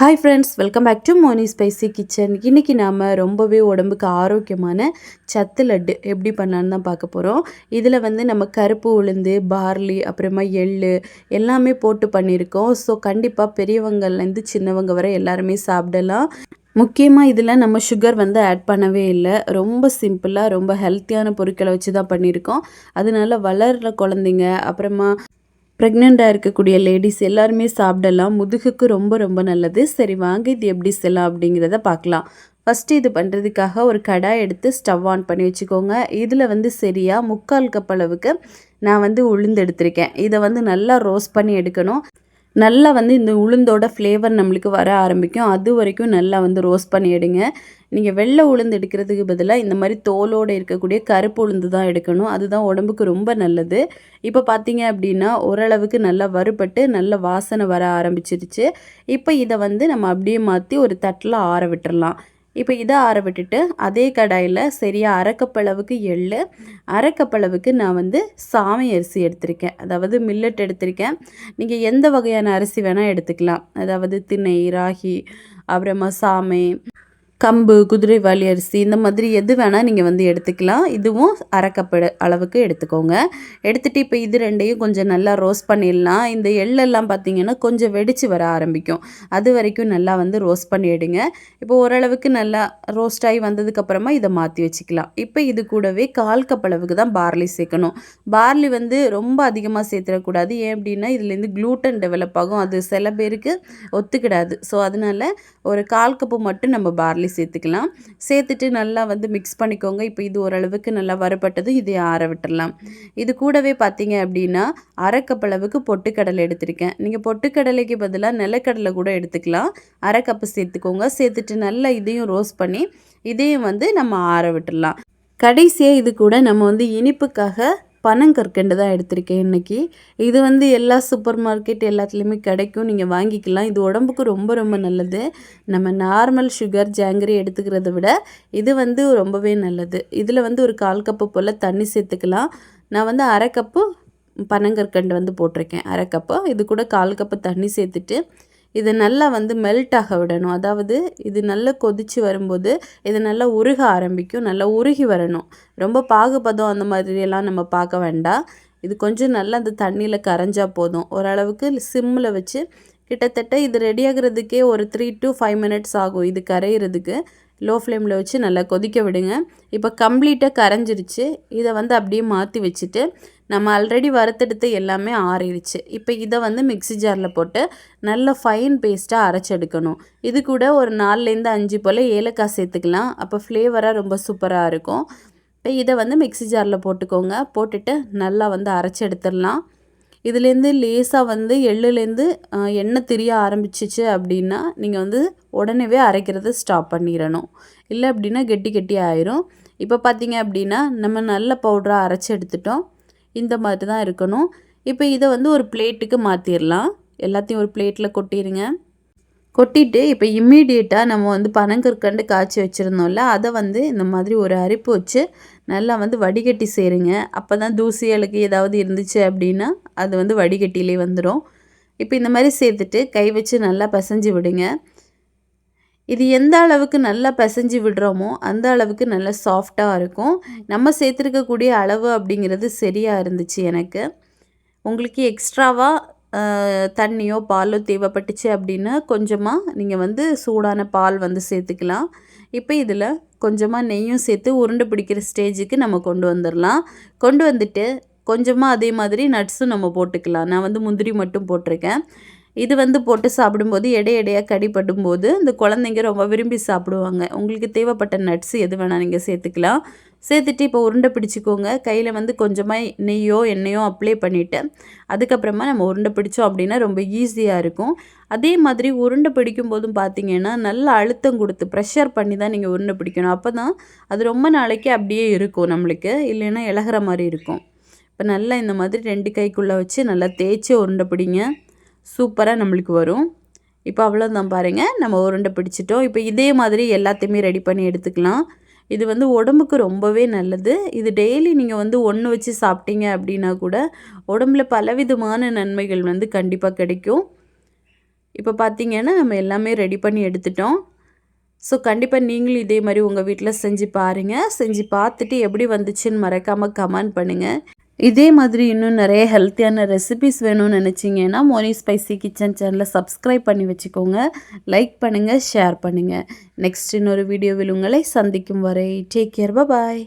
Hi friends welcome back to Moni spicy kitchen இன்றைக்கி நாம் ரொம்பவே உடம்புக்கு ஆரோக்கியமான சத்து லட்டு எப்படி பண்ணலான்னு தான் பார்க்க போகிறோம் இதில் வந்து நம்ம கருப்பு உளுந்து பார்லி அப்புறமா எள் எல்லாமே போட்டு பண்ணியிருக்கோம். ஸோ கண்டிப்பாக பெரியவங்கள்லேருந்து சின்னவங்க வரை எல்லாருமே சாப்பிடலாம். முக்கியமாக இதில் நம்ம சுகர் வந்து ஆட் பண்ணவே இல்லை. ரொம்ப சிம்பிளாக ரொம்ப ஹெல்த்தியான பொருட்களை வச்சு தான் பண்ணியிருக்கோம். அதனால வளர்கிற குழந்தைங்க அப்புறமா ப்ரெக்னெண்ட்டாக இருக்கக்கூடிய லேடிஸ் எல்லாருமே சாப்பிடலாம். முதுகுக்கு ரொம்ப ரொம்ப நல்லது. சரி வாங்க இது எப்படி செய்யலாம் அப்படிங்கிறத பார்க்கலாம். ஃபஸ்ட்டு இது பண்ணுறதுக்காக ஒரு கடாய் எடுத்து ஸ்டவ் ஆன் பண்ணி வச்சுக்கோங்க. இதில் வந்து சரியாக முக்கால் கப் அளவுக்கு நான் வந்து உளுந்து எடுத்திருக்கேன். இதை வந்து நல்லா ரோஸ்ட் பண்ணி எடுக்கணும். நல்லா வந்து இந்த உளுந்தோட ஃப்ளேவர் நம்மளுக்கு வர ஆரம்பிக்கும். அது வரைக்கும் நல்லா வந்து ரோஸ்ட் பண்ணி எடுங்க. நீங்கள் வெள்ளை உளுந்து எடுக்கிறதுக்கு பதிலாக இந்த மாதிரி தோலோடு இருக்கக்கூடிய கருப்பு உளுந்து தான் எடுக்கணும். அதுதான் உடம்புக்கு ரொம்ப நல்லது. இப்போ பார்த்தீங்க அப்படின்னா ஓரளவுக்கு நல்லா வறுபட்டு நல்ல வாசனை வர ஆரம்பிச்சிருச்சு. இப்போ இதை வந்து நம்ம அப்படியே மாற்றி ஒரு தட்டில் ஆற விட்டுறலாம். இப்போ இதை ஆற விட்டுட்டு அதே கடாயில் சரியாக அரைக்கப்பளவுக்கு எள் அரைக்கப்பளவுக்கு நான் வந்து சாமை அரிசி எடுத்திருக்கேன். அதாவது மில்லட் எடுத்திருக்கேன். நீங்கள் எந்த வகையான அரிசி வேணால் எடுத்துக்கலாம். அதாவது திணை ராகி அப்புறமா சாமை கம்பு குதிரைவாளி அரிசி இந்த மாதிரி எது வேணால் நீங்கள் வந்து எடுத்துக்கலாம். இதுவும் அரைக்கப்பட அளவுக்கு எடுத்துக்கோங்க. எடுத்துகிட்டு இப்போ இது ரெண்டையும் கொஞ்சம் நல்லா ரோஸ்ட் பண்ணிடலாம். இந்த எள்ளெல்லாம் பார்த்தீங்கன்னா கொஞ்சம் வெடித்து வர ஆரம்பிக்கும். அது வரைக்கும் நல்லா வந்து ரோஸ்ட் பண்ணிவிடுங்க இப்போ ஓரளவுக்கு நல்லா ரோஸ்ட் ஆகி வந்ததுக்கப்புறமா இதை மாற்றி வச்சுக்கலாம். இப்போ இது கூடவே கால் கப் அளவுக்கு தான் பார்லி சேர்க்கணும். பார்லி வந்து ரொம்ப அதிகமாக சேர்த்துடக்கூடாது. ஏன் அப்படின்னா இதுலேருந்து க்ளூட்டன் டெவலப் ஆகும். அது சில பேருக்கு ஒத்துக்கிடாது. ஸோ அதனால் ஒரு கால் கப்பு மட்டும் நம்ம பார்லி சேர்த்துக்கலாம். சேர்த்துட்டு நல்லா வந்து மிக்ஸ் பண்ணிக்கோங்க. இப்போ இது ஓரளவுக்கு நல்லா வரப்பட்டது இதை ஆற விட்டுடலாம் இது கூடவே பார்த்தீங்க அப்படின்னா அரைக்கப்பளவுக்கு பொட்டுக்கடலை எடுத்திருக்கேன். நீங்கள் பொட்டுக்கடலைக்கு பதிலாக நிலக்கடலை கூட எடுத்துக்கலாம். அரை கப்பு சேர்த்துக்கோங்க. சேர்த்துட்டு நல்லா இதையும் ரோஸ்ட் பண்ணி இதையும் வந்து நம்ம ஆற விட்டுடலாம் கடைசியாக இது கூட நம்ம வந்து இனிப்புக்காக பனங்கற்கண்டு தான் எடுத்திருக்கேன் இன்றைக்கி இது வந்து எல்லா சூப்பர் மார்க்கெட் எல்லாத்துலேயுமே கிடைக்கும். நீங்கள் வாங்கிக்கலாம். இது உடம்புக்கு ரொம்ப ரொம்ப நல்லது. நம்ம நார்மல் சுகர் ஜாங்கிரி எடுத்துக்கிறத விட இது வந்து ரொம்பவே நல்லது. இதில் வந்து ஒரு கால் கப்பு போல் தண்ணி சேர்த்துக்கலாம். நான் வந்து அரை கப்பு பனங்கற்கண்டு வந்து போட்டிருக்கேன். அரை கப்பு. இது கூட கால் கப்பு தண்ணி சேர்த்துட்டு இதை நல்லா வந்து மெல்ட் ஆக விடணும். அதாவது இது நல்லா கொதித்து வரும்போது இது நல்லா உருக ஆரம்பிக்கும் நல்லா உருகி வரணும். ரொம்ப பாகுபதம் அந்த மாதிரியெல்லாம் நம்ம பார்க்க வேண்டாம். இது கொஞ்சம் நல்லா அந்த தண்ணியில் கரைஞ்சா போதும். ஓரளவுக்கு சிம்மில் வச்சு கிட்டத்தட்ட இது ரெடி ஆகிறதுக்கே ஒரு த்ரீ டு ஃபைவ் மினிட்ஸ் ஆகும் இது கரையிறதுக்கு. லோ ஃப்ளேமில் வச்சு நல்லா கொதிக்க விடுங்க. இப்போ கம்ப்ளீட்டாக கரைஞ்சிருச்சு. இதை வந்து அப்படியே மாற்றி வச்சுட்டு நம்ம ஆல்ரெடி வறுத்தெடுத்து எல்லாமே ஆறிடுச்சு. இப்போ இதை வந்து மிக்சி ஜாரில் போட்டு நல்ல ஃபைன் பேஸ்ட்டாக அரைச்செடுக்கணும் இது கூட ஒரு நாலுலேருந்து அஞ்சு போல் ஏலக்காய் சேர்த்துக்கலாம். அப்போ ஃப்ளேவராக ரொம்ப சூப்பராக இருக்கும். இப்போ இதை வந்து மிக்சி ஜாரில் போட்டுக்கோங்க. போட்டுட்டு நல்லா வந்து அரைச்சி எடுத்துடலாம். இதுலேருந்து லேசாக வந்து எள்ளுலேருந்து எண்ணெய் திரிய ஆரம்பிச்சிச்சு அப்படின்னா நீங்கள் வந்து உடனேவே அரைக்கிறத ஸ்டாப் பண்ணிடணும். இல்லை அப்படின்னா கெட்டி கெட்டி ஆயிரும். இப்போ பார்த்தீங்க அப்படின்னா நம்ம நல்ல பவுடராக அரைச்சி எடுத்துட்டோம். இந்த மாதிரி தான் இருக்கணும். இப்போ இதை வந்து ஒரு பிளேட்டுக்கு மாற்றிடலாம் எல்லாத்தையும் ஒரு பிளேட்டில் கொட்டிடுங்க கொட்டிட்டு இப்போ இம்மீடியட்டாக நம்ம வந்து பனங்கற்கண்டு காய்ச்சி வச்சுருந்தோம்ல அதை வந்து இந்த மாதிரி ஒரு அரிப்பு வச்சு நல்லா வந்து வடிகட்டி செய்கிறீங்க அப்போ தான் தூசிகளுக்கு ஏதாவது இருந்துச்சு அப்படின்னா அது வந்து வடிகட்டிலே வந்துடும் இப்போ இந்த மாதிரி சேர்த்துட்டு கை வச்சு நல்லா பிசைஞ்சு விடுங்க. இது எந்த அளவுக்கு நல்லா பிசைஞ்சு விடுறோமோ அந்த அளவுக்கு நல்லா சாஃப்டாக இருக்கும். நம்ம சேர்த்துருக்கக்கூடிய அளவு அப்படிங்கிறது சரியாக இருந்துச்சு எனக்கு. உங்களுக்கு எக்ஸ்ட்ராவாக தண்ணியோ பாலோ தேவைப்பட்டுச்சு அப்படின்னா கொஞ்சமாக நீங்கள் வந்து சூடான பால் வந்து சேர்த்துக்கலாம். இப்போ இதில் கொஞ்சமாக நெய்யும் சேர்த்து உருண்டு பிடிக்கிற ஸ்டேஜுக்கு நம்ம கொண்டு வந்துடலாம். கொண்டு வந்துட்டு கொஞ்சமாக அதே மாதிரி நட்ஸும் நம்ம போட்டுக்கலாம். நான் வந்து முந்திரி மட்டும் போட்டிருக்கேன். இது வந்து போட்டு சாப்பிடும்போது எடை எடையாக கடிப்படும் போது இந்த குழந்தைங்க ரொம்ப விரும்பி சாப்பிடுவாங்க. உங்களுக்கு தேவைப்பட்ட நட்ஸ் எது வேணால் நீங்கள் சேர்த்துக்கலாம். சேர்த்துட்டு இப்போ உருண்டை பிடிச்சிக்கோங்க. கையில் வந்து கொஞ்சமாக நெய்யோ எண்ணெயோ அப்ளை பண்ணிவிட்டு அதுக்கப்புறமா நம்ம உருண்டை பிடிச்சோம் அப்படின்னா ரொம்ப ஈஸியாக இருக்கும். அதே மாதிரி உருண்டை பிடிக்கும் போதும் பார்த்தீங்கன்னா நல்ல அழுத்தம் கொடுத்து ப்ரெஷர் பண்ணி தான் நீங்கள் உருண்டை பிடிக்கணும். அப்போ தான் அது ரொம்ப நாளைக்கு அப்படியே இருக்கும் நம்மளுக்கு. இல்லைன்னா இழகிற மாதிரி இருக்கும். இப்போ நல்லா இந்த மாதிரி ரெண்டு கைக்குள்ளே வச்சு நல்லா தேய்ச்சி உருண்டை பிடிங்க. சூப்பராக நம்மளுக்கு வரும். இப்போ அவ்வளோதான் பாருங்கள் நம்ம உருண்டை பிடிச்சிட்டோம். இப்போ இதே மாதிரி எல்லாத்தையுமே ரெடி பண்ணி எடுத்துக்கலாம். இது வந்து உடம்புக்கு ரொம்பவே நல்லது. இது டெய்லி நீங்கள் வந்து ஒன்று வச்சு சாப்பிட்டீங்க அப்படின்னா கூட உடம்புல பலவிதமான நன்மைகள் வந்து கண்டிப்பாக கிடைக்கும். இப்போ பார்த்தீங்கன்னா நம்ம எல்லாமே ரெடி பண்ணி எடுத்துட்டோம். ஸோ கண்டிப்பாக நீங்களும் இதே மாதிரி உங்கள் வீட்டில் செஞ்சு பாருங்கள் செஞ்சு பார்த்துட்டு எப்படி வந்துச்சுன்னு மறக்காமல் கமெண்ட் பண்ணுங்கள் இதே மாதிரி இன்னும் நிறைய ஹெல்த்தியான ரெசிபிஸ் வேணும்னு நினச்சிங்கன்னா மோனி ஸ்பைசி கிச்சன் சேனலை சப்ஸ்கிரைப் பண்ணி வச்சுக்கோங்க. லைக் பண்ணுங்கள் ஷேர் பண்ணுங்கள் நெக்ஸ்ட் இன்னொரு வீடியோவில் உங்களை சந்திக்கும் வரை டேக் கேர் பாய்